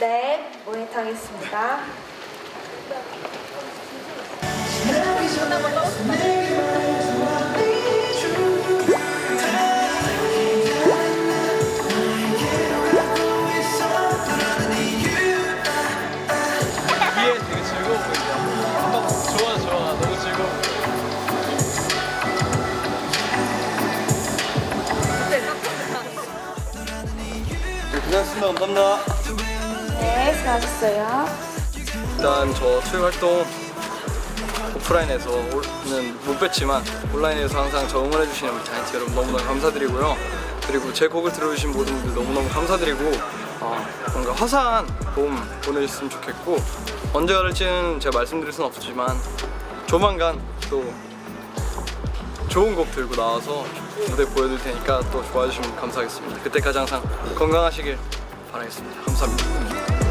네, 모니터 하겠습니다. 뒤에 되게 즐거워 보이죠? 어, 좋아 좋아 너무 즐거워 고생하셨습니다. 감사합니다. 네, 수고하셨어요. 일단 저 수요 활동 오프라인에서는 못 뵀지만 온라인에서 항상 저 응원해주시는 우리 자이언티 여러분 너무너무 감사드리고요. 그리고 제 곡을 들어주신 모든 분들 너무너무 감사드리고 어, 뭔가 화사한 봄 보내셨으면 좋겠고 언제 가를지는 제가 말씀드릴 수는 없지만 조만간 또 좋은 곡 들고 나와서 무대 보여드릴 테니까 또 좋아해 주시면 감사하겠습니다. 그때까지 항상 건강하시길 바라겠습니다. 감사합니다.